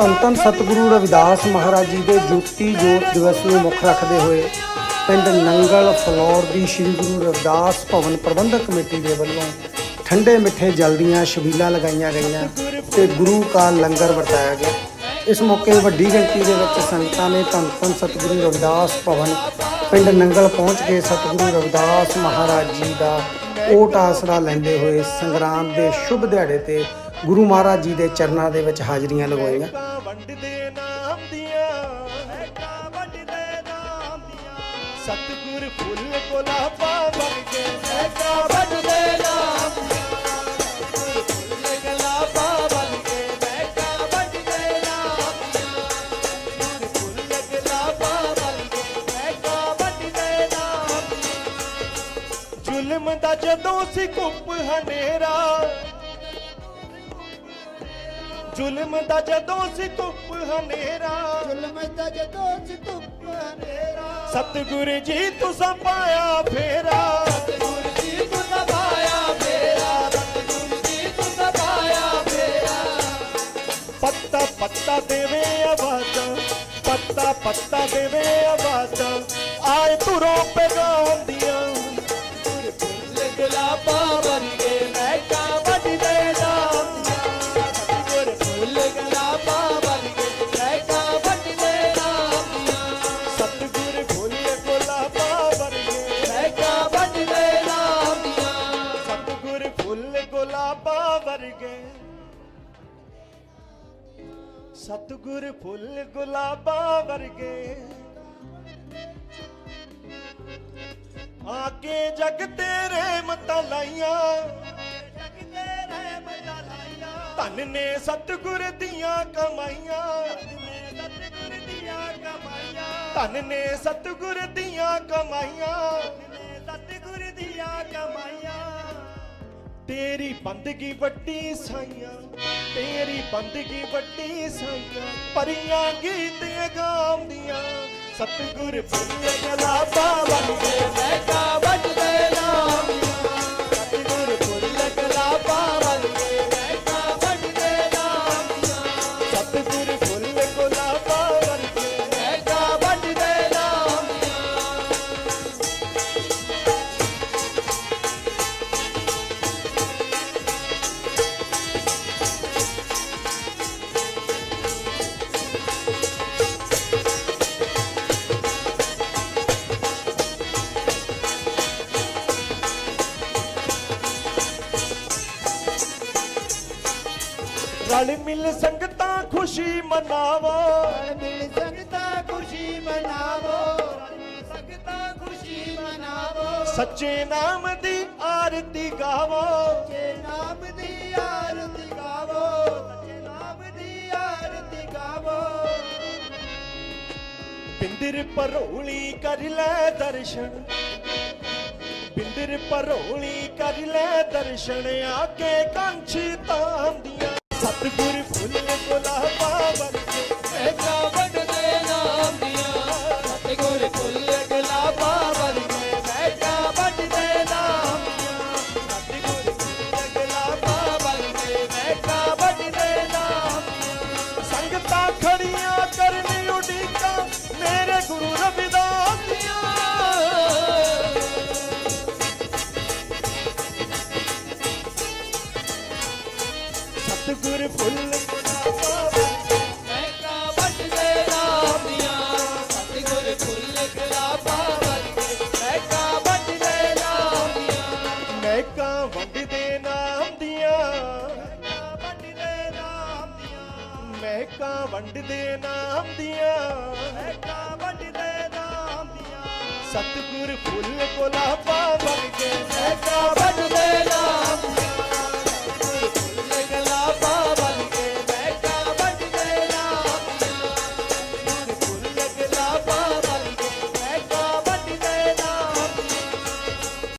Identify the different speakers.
Speaker 1: ਧੰਨ ਧੰਨ ਸਤਿਗੁਰੂ ਰਵਿਦਾਸ ਮਹਾਰਾਜ ਜੀ ਦੇ ਜੋਤੀ ਜੋਤ ਦਿਵਸ ਨੂੰ ਮੁੱਖ ਰੱਖਦੇ ਹੋਏ ਪਿੰਡ ਨੰਗਲ, ਫਲੌਰ ਦੀ ਸ੍ਰੀ ਗੁਰੂ ਰਵਿਦਾਸ ਭਵਨ ਪ੍ਰਬੰਧਕ ਕਮੇਟੀ ਦੇ ਵੱਲੋਂ ਠੰਡੇ ਮਿੱਠੇ ਜਲ ਦੀਆਂ ਛਬੀਲਾਂ ਲਗਾਈਆਂ ਗਈਆਂ ਤੇ ਗੁਰੂ ਕਾ ਲੰਗਰ ਵਰਤਾਇਆ ਗਿਆ। ਇਸ ਮੌਕੇ ਵੱਡੀ ਗਿਣਤੀ ਦੇ ਵਿੱਚ ਸੰਗਤਾਂ ਨੇ ਧੰਨ ਧੰਨ ਸਤਿਗੁਰੂ ਰਵਿਦਾਸ ਭਵਨ, ਪਿੰਡ ਨੰਗਲ ਪਹੁੰਚ ਕੇ ਸਤਿਗੁਰੂ ਰਵਿਦਾਸ ਮਹਾਰਾਜ ਜੀ ਦਾ ਓਟ ਆਸਰਾ ਲੈਂਦੇ ਹੋਏ ਸੰਗਰਾਮ ਦੇ ਸ਼ੁਭ ਦਿਹਾੜੇ ਤੇ ਗੁਰੂ ਮਹਾਰਾਜ ਜੀ ਦੇ ਚਰਨਾਂ ਦੇ ਵਿੱਚ ਹਾਜ਼ਰੀਆਂ ਲਗਵਾਈਆਂ।
Speaker 2: ਵੰਡਦੇ ਨਾਮ ਦੀਆਂ। ਮਹਿਕਾਂ ਵੰਡਦੇ ਨਾਮ ਦੀਆਂ। ਸਤਿਗੁਰ ਫੁੱਲ ਗੁਲਾਬਾਂ ਵਰਗੇ ਮਹਿਕਾਂ ਵੰਡਦੇ ਨਾਮ ਦੀਆਂ। ਸਤਿਗੁਰ ਫੁੱਲ ਗੁਲਾਬਾਂ ਜ਼ੁਲਮ ਦਾ ਜਦੋਂ ਸੀ ਧੁੱਪ ਹਨੇਰਾ।
Speaker 3: ਜ਼ੁਲਮ ਦਾ ਜਦੋਂ ਸੀ ਧੁੱਪ ਹਨੇਰਾ।
Speaker 2: ਸਤਿਗੁਰ ਜੀ ਤੁਸਾਂ ਪਾਇਆ ਫੇਰਾ।
Speaker 3: ਸਤਿਗੁਰ ਜੀ ਸਤਿਗੁਰ ਜੀ
Speaker 2: ਪੱਤਾ ਪੱਤਾ ਦੇਵੇ ਆਵਾਜ਼ਾਂ ਪੱਤਾ ਪੱਤਾ ਦੇਵੇ
Speaker 3: ਸਤਿਗੁਰ ਫੁੱਲ ਗੁਲਾਬਾਂ ਵਰਗੇ।
Speaker 2: ਆ ਕੇ ਜਗ ਤੇਰੇ ਮਤਾਂ ਲਾਈਆਂ।
Speaker 3: ਜਗ ਤੇਰੇ ਮਜਾ ਲਾਈਆਂ
Speaker 2: ਧਨ ਨੇ ਸਤਿਗੁਰ ਦੀਆਂ ਕਮਾਈਆਂ।
Speaker 3: ਨੇ ਸਤਿਗੁਰ ਦੀਆਂ ਕਮਾਈਆਂ।
Speaker 2: ਧਨ ਨੇ ਸਤਿਗੁਰ ਦੀਆਂ ਕਮਾਈਆਂ
Speaker 3: ਨੇ ਸਤਿਗੁਰ ਦੀਆਂ ਕਮਾਈਆਂ।
Speaker 2: ਤੇਰੀ ਬੰਦਗੀ ਵੱਡੀ ਸਾਈਆਂ, ਤੇਰੀ ਬੰਦਗੀ ਵੱਡੀ ਸਾਈਆਂ, ਪਰੀਆਂ ਗੀਤ ਗਾਉਂਦੀਆਂ। ਸਤਿਗੁਰ ਫੁੱਲ ਗਲਾਬਾ ਵਰਗੇ
Speaker 3: ਮਹਿਕਾ ਵੱਜਦੇ ਨਾਮ
Speaker 2: ਰਲ ਮਿਲ ਸੰਗਤਾਂ ਖੁਸ਼ੀ ਮਨਾਵੋ।
Speaker 3: ਰਲ ਮਿਲ ਸੰਗਤਾਂ ਖੁਸ਼ੀ ਮਨਾਵੋ। ਰਲ ਮਿਲ ਸੰਗਤਾਂ ਖੁਸ਼ੀ ਮਨਾਵੋ।
Speaker 2: ਸੱਚੇ ਨਾਮ ਦੀ ਆਰਤੀ ਗਾਵੋ।
Speaker 3: ਸੱਚੇ ਨਾਮ ਦੀ ਆਰਤੀ ਗਾਵੋ। ਸੱਚੇ ਨਾਮ ਦੀ ਆਰਤੀ ਗਾਵੋ।
Speaker 2: ਬਿੰਦਰ ਪਰੋਲੀ ਕਰ ਲੈ ਦਰਸ਼ਨ। ਬਿੰਦਰ ਪਰੋਲੀ ਕਰ ਲੈ ਦਰਸ਼ਨ। ਆ ਕੇ ਕੰਛੀ ਤਾਂਦੀਆਂ ਸਤਿਗੁਰ ਫੁੱਲ ਗੁਲਾਬਾਂ
Speaker 3: ਸਤਗੁਰ ਫੁੱਲ ਮਹਿਕਾਂ
Speaker 2: ਵੰਡਦੇ ਨਾਮ ਦੀਆਂ,
Speaker 3: ਮਹਿਕਾ ਵੱਢਦੇ ਨਾਮ
Speaker 2: ਮਹਿਕਾਂ ਵੰਡਦੇ ਨਾਮ ਦੀਆਂ।
Speaker 3: ਮਹਿਕਾ ਵੱਢਦੇ ਨਾਮ ਦੀਆਂ।
Speaker 2: ਸਤਿਗੁਰ ਫੁੱਲ ਗੁਲਾਬਾਂ ਵਰਗੇ
Speaker 3: ਮਹਿਕਾ ਵੱਢਦੇ ਨਾਮ ਦੀਆਂ।